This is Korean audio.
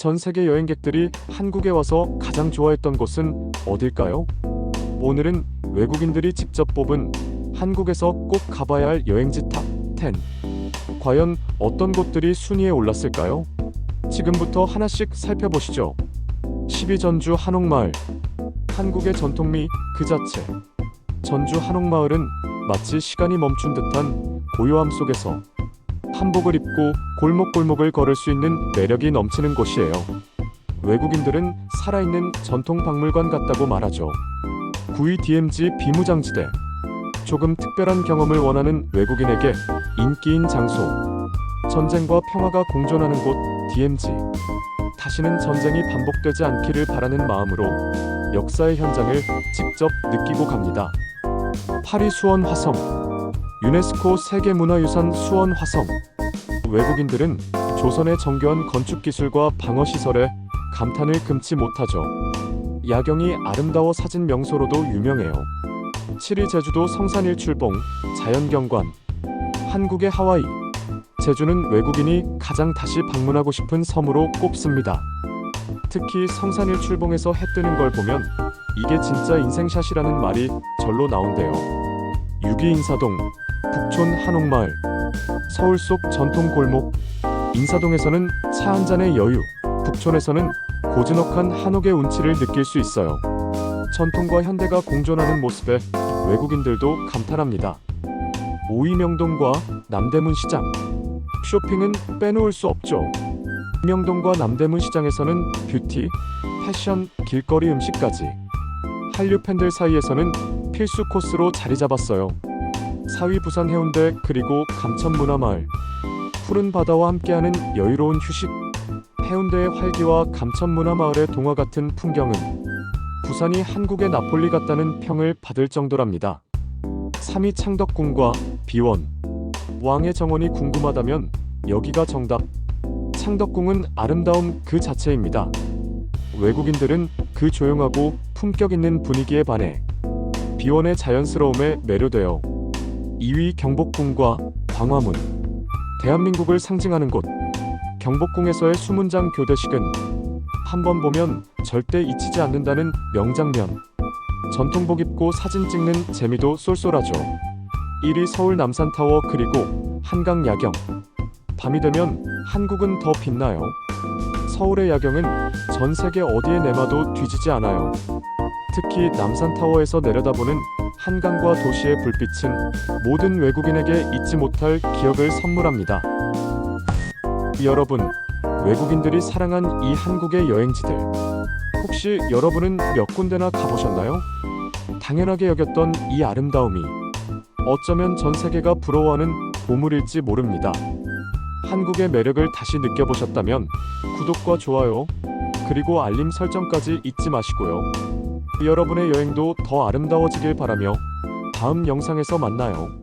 전 세계 여행객들이 한국에 와서 가장 좋아했던 곳은 어딜까요? 오늘은 외국인들이 직접 뽑은 한국에서 꼭 가봐야 할 여행지 탑 10. 과연 어떤 곳들이 순위에 올랐을까요? 지금부터 하나씩 살펴보시죠. 12 전주 한옥마을. 한국의 전통미 그 자체. 전주 한옥마을은 마치 시간이 멈춘 듯한 고요함 속에서 한복을 입고 골목골목을 걸을 수 있는 매력이 넘치는 곳이에요. 외국인들은 살아있는 전통 박물관 같다고 말하죠. 9위 DMZ 비무장지대. 조금 특별한 경험을 원하는 외국인에게 인기인 장소. 전쟁과 평화가 공존하는 곳 DMZ. 다시는 전쟁이 반복되지 않기를 바라는 마음으로 역사의 현장을 직접 느끼고 갑니다. 파리 수원 화성. 유네스코 세계문화유산 수원 화성. 외국인들은 조선의 정교한 건축 기술과 방어 시설에 감탄을 금치 못하죠. 야경이 아름다워 사진 명소로도 유명해요. 7위 제주도 성산일출봉 자연경관. 한국의 하와이. 제주는 외국인이 가장 다시 방문하고 싶은 섬으로 꼽습니다. 특히 성산일출봉에서 해 뜨는 걸 보면 이게 진짜 인생샷이라는 말이 절로 나온대요. 6위 인사동, 북촌 한옥마을, 서울 속 전통 골목. 인사동에서는 차 한 잔의 여유, 북촌에서는 고즈넉한 한옥의 운치를 느낄 수 있어요. 전통과 현대가 공존하는 모습에 외국인들도 감탄합니다. 5위 명동과 남대문 시장. 쇼핑은 빼놓을 수 없죠. 명동과 남대문 시장에서는 뷰티, 패션, 길거리 음식까지 한류 팬들 사이에서는 필수 코스로 자리 잡았어요. 4위 부산 해운대 그리고 감천 문화마을 푸른 바다와 함께하는 여유로운 휴식 해운대의 활기와 감천 문화마을의 동화 같은 풍경은 부산이 한국의 나폴리 같다는 평을 받을 정도랍니다. 3위 창덕궁과 비원 왕의 정원이 궁금하다면 여기가 정답 창덕궁은 아름다움 그 자체입니다. 외국인들은 그 조용하고 품격 있는 분위기에 반해 비원의 자연스러움에 매료되어 2위 경복궁과 광화문 대한민국을 상징하는 곳. 경복궁에서의 수문장 교대식은 한 번 보면 절대 잊히지 않는다는 명장면. 전통복 입고 사진 찍는 재미도 쏠쏠하죠. 1위 서울 남산타워 그리고 한강 야경. 밤이 되면 한국은 더 빛나요. 서울의 야경은 전 세계 어디에 내놔도 뒤지지 않아요. 특히 남산타워에서 내려다보는 한강과 도시의 불빛은 모든 외국인에게 잊지 못할 기억을 선물합니다. 여러분, 외국인들이 사랑한 이 한국의 여행지들. 혹시 여러분은 몇 군데나 가보셨나요? 당연하게 여겼던 이 아름다움이 어쩌면 전 세계가 부러워하는 보물일지 모릅니다. 한국의 매력을 다시 느껴보셨다면 구독과 좋아요, 그리고 알림 설정까지 잊지 마시고요. 여러분의 여행도 더 아름다워지길 바라며 다음 영상에서 만나요.